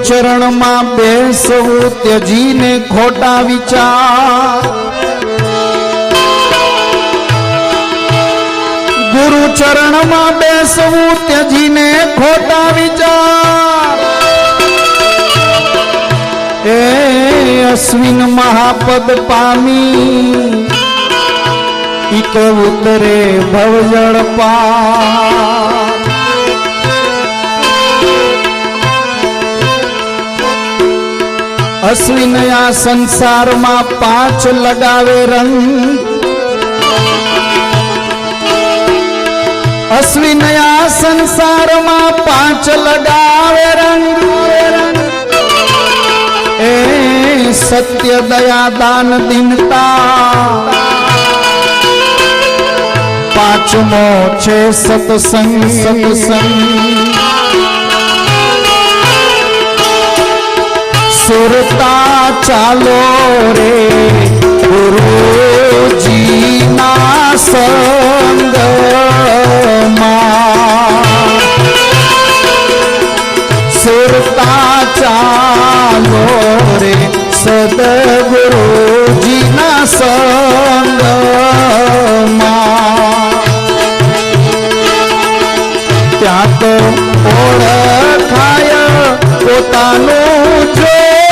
ગુરુ ચરણમાં બેસવું ત્યજીને ખોટા વિચાર ગુરુ ચરણમાં બેસવું ત્યજીને ખોટા વિચાર એ અશ્વિન મહાપદ પામી ઈ તો ઉતરે ભવજળ પાર અશ્વિન આ સંસારમાં પાંચ લગાવે રંગ અશ્વિન આ સંસારમાં પાંચ લગાવે રંગ એ સત્ય દયા દાન દિનતા પાંચમો છે સત્સંગ સત્સંગ સુરતા ચાલો રે ગુરુજીના સંગમાં સુરતા ચાલો રે સદગુરુજીના સંગમાં ત્યાં તો ઓળખાય પોતાનું જોને આપ ચાલો રે ગુરુજીના સંગ ત્યાં તો ઓળખાય પોતાનું રે આપ એ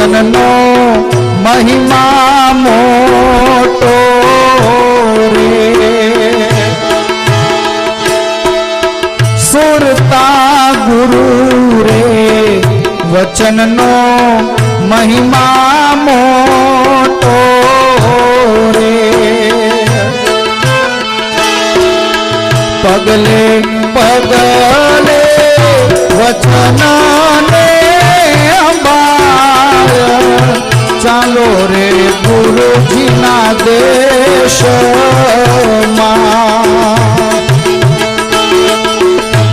વચનનો મહિમા મોટો રે. સુરતા ગુરુ રે વચનનો મહિમા મોટો રે. પગલે પગલે વચનને ચાલો રે ગુરુજીના દેશમાં.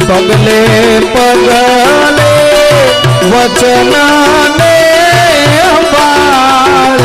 પગલે પગલે વચનને અંબાળ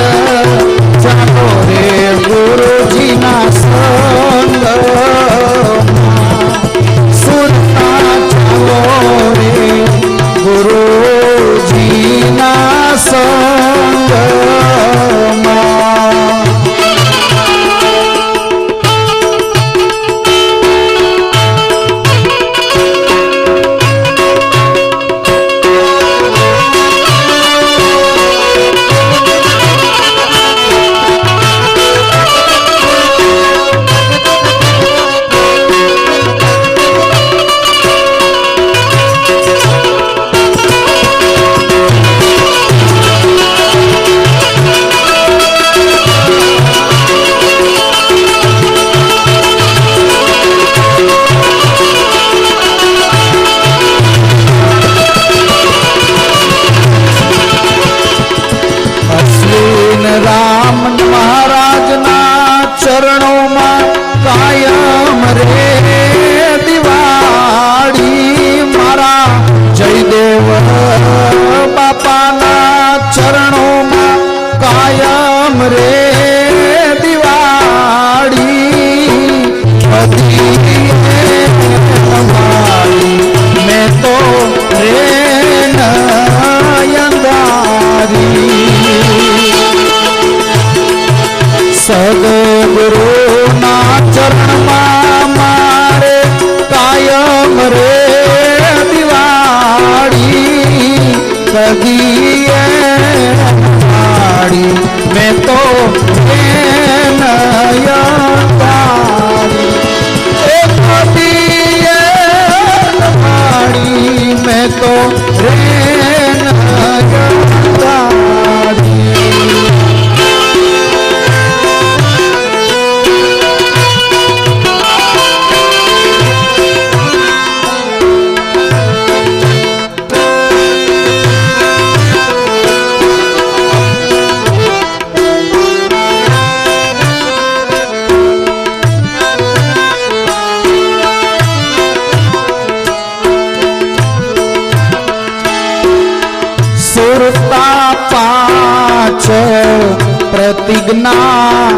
પ્રતિજ્ઞા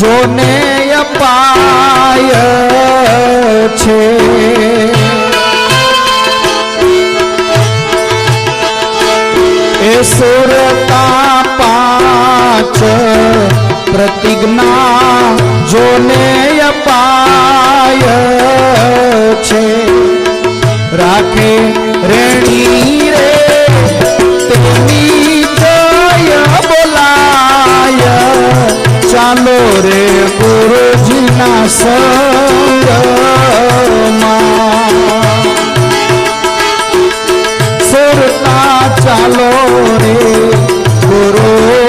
જોને અપાય છે. એ સુરતા પાંચ પ્રતિજ્ઞા જોને અપાય છે. રાખે રેણી રે તેની ચાલો રે ગુરુજીના સંગમાં. સરતા ચાલો રે ગુરુ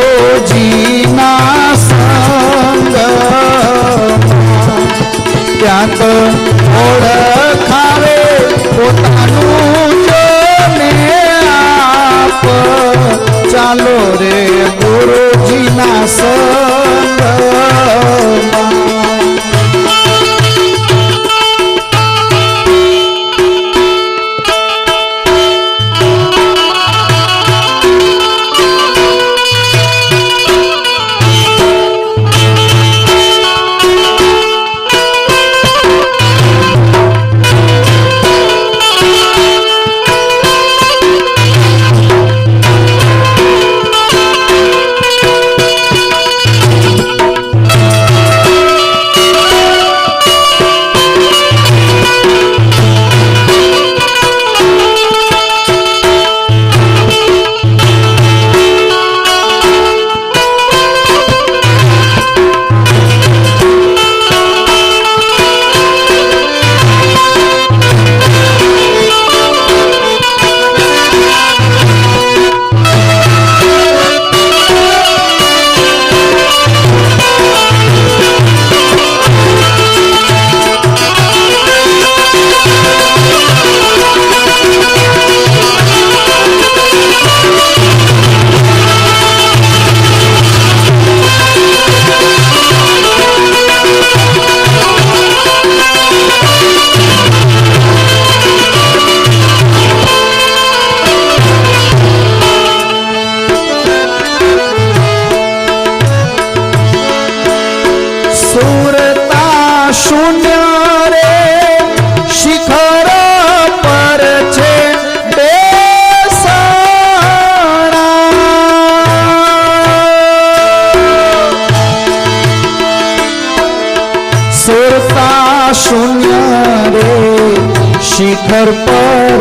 પથ્થર પર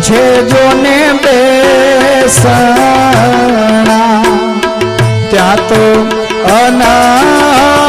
છે જોને બેસણા ત્યાં તો અના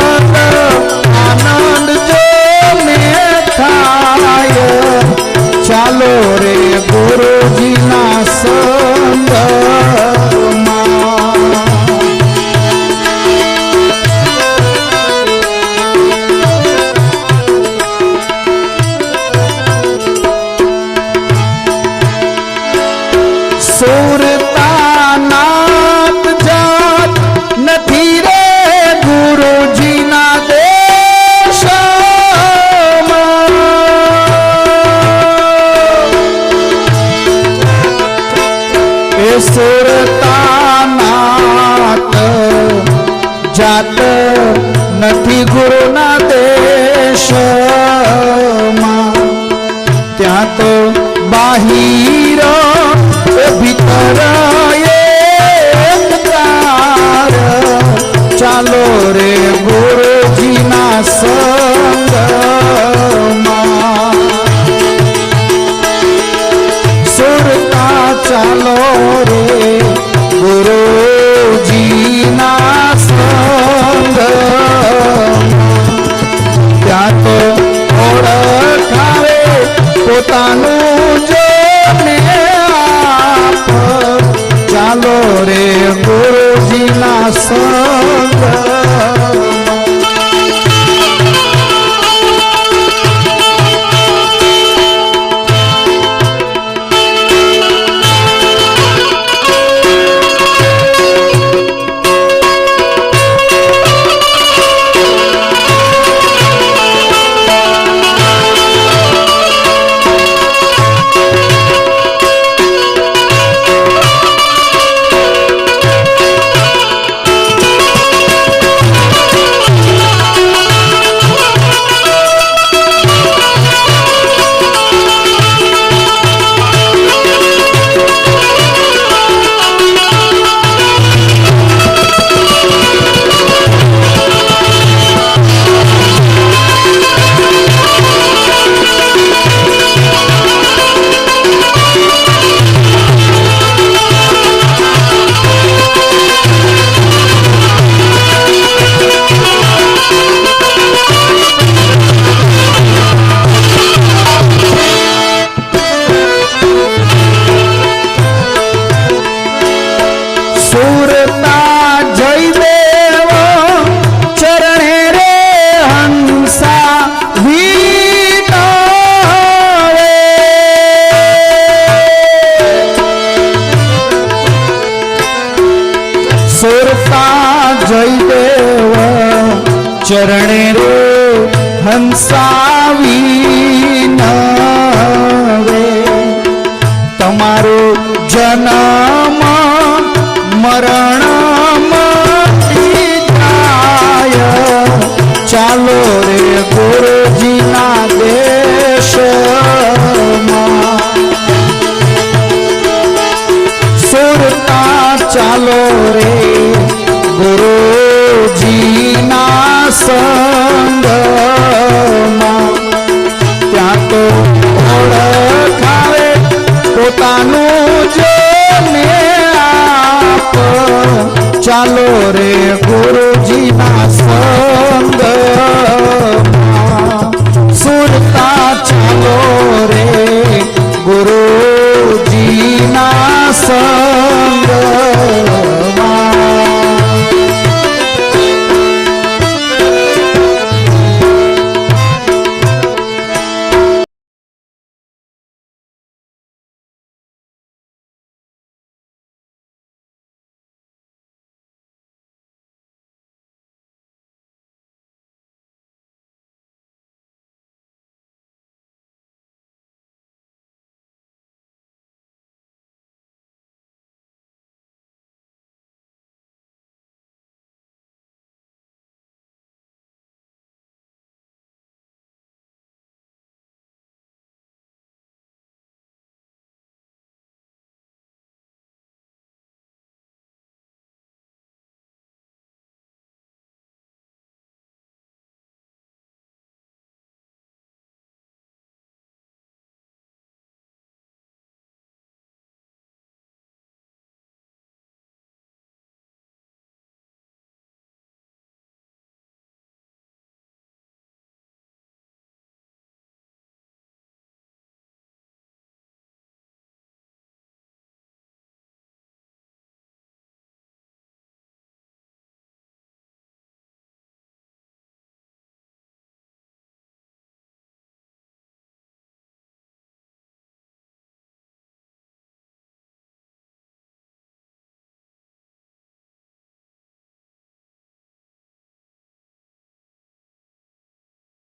ચાલો રે ગુરુજીના